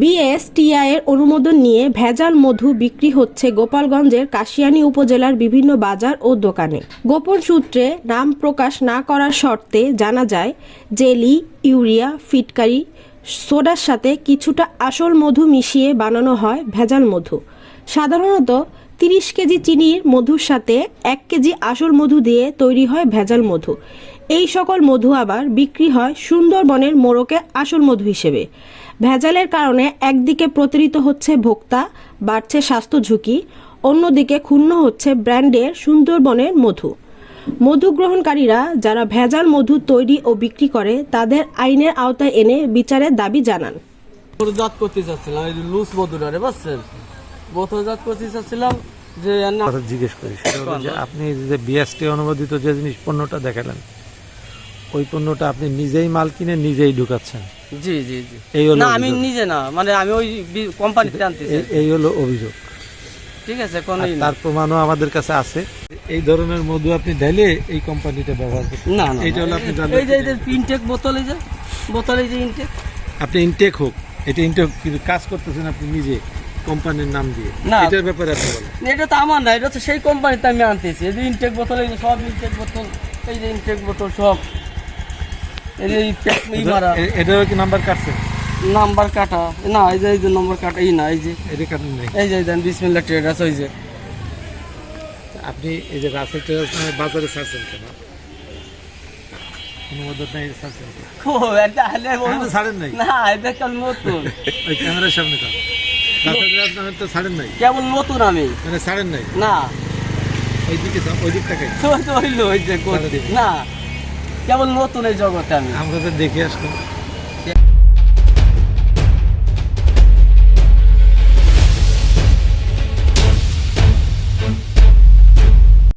BSTI এর অনুমোদন নিয়ে ভেজাল মধু বিক্রি হচ্ছে গোপালগঞ্জের কাশিয়ানী উপজেলার বিভিন্ন বাজার ও দোকানে। গোপন সূত্রে নাম প্রকাশ না করার শর্তে জানা যায়, জেলি, ইউরিয়া, ফিটকারি, সোডার সাথে কিছুটা আসল মধু মিশিয়ে বানানো হয় ভেজাল মধু। সাধারণত তিরিশ কেজি চিনির মধুর সাথে এক কেজি আসল মধু দিয়ে তৈরি হয় ভেজাল মধু। এই সকল মধু আবার বিক্রি হয় সুন্দরবনের মোড়কে আসল মধু হিসেবে। ভেজালের কারণে একদিকে প্রতারিত হচ্ছে ভোক্তা বাড়ছে স্বাস্থ্য ঝুঁকি অন্যদিকে ক্ষুণ্ণ হচ্ছে ব্র্যান্ডের সুন্দরবনের মধু। মধু গ্রহণকারীরা যারা ভেজাল মধু তৈরি ও বিক্রি করে তাদের আইনের আওতায় এনে বিচারের দাবি জানান। বোতলজাত করতে চাচ্ছিলাম এই লুজ বুঝছেন? করতে চাচ্ছিলাম যে জিজ্ঞেস করি সেটা হলো যে আপনি যে বিএসটি অনুমোদিত যে জিনিস পণ্যটা দেখালেন ওই পণ্যটা আপনি নিজেই মাল কিনে নিজেই ঢুকাচ্ছেন। জি জি জি। এই হলো না আমি নিজে না মানে আমি ওই কোম্পানিতে আনতেছি। এই- হলো অভিযোগ। ঠিক আছে কোন তার প্রমাণও আমাদের কাছে আছে। এই ধরনের মধু আপনি ঢেলে এই কোম্পানিতে ব্যবহার করতে না না এইটা হলো আপনি জানলেন এই যে এই যে ইনটেক বোতল এই যে বোতল এই যে ইনটেক আপনি ইনটেক হোক এটা ইনটেক কিন্তু কাজ করতেছেন আপনি নিজে কোম্পানির নাম দিয়ে। না। এটার ব্যাপারে আপনি বলেন। এটা তো আমার না এটা তো সেই কোম্পানিতে আমি আনতেছি। এই যে ইনটেক বোতল এই যে সব ইনটেক বোতল এই যে ইনটেক বোতল সব এই যে এই প্যাক ই মারা এ- এটারও কি নাম্বার কাটছে? নাম্বার কাটা। না এই যে এই যে নম্বর কাটা এই না এই যে। এটা কাটেন নাই। এই যে দেন বিসমিল্লা ট্রেডার্স ওই যে। আপনি এই যে রাসেল টেরাস বাজারে ছাড়ছেন কেন? অনুমোদন নাই ছাড়ছেন কেন? ও এটা হলে আপনি তো ছাড়েন নাই? না এটা কেমন নতুন? আমি? মানে ছাড়েন নাই? না। ওই দিকে ওই দিক তাকাই তো তো হইল ওই যে না। কেবল নতুন এই জগতে আমি? আমরা তো দেখে আসলাম।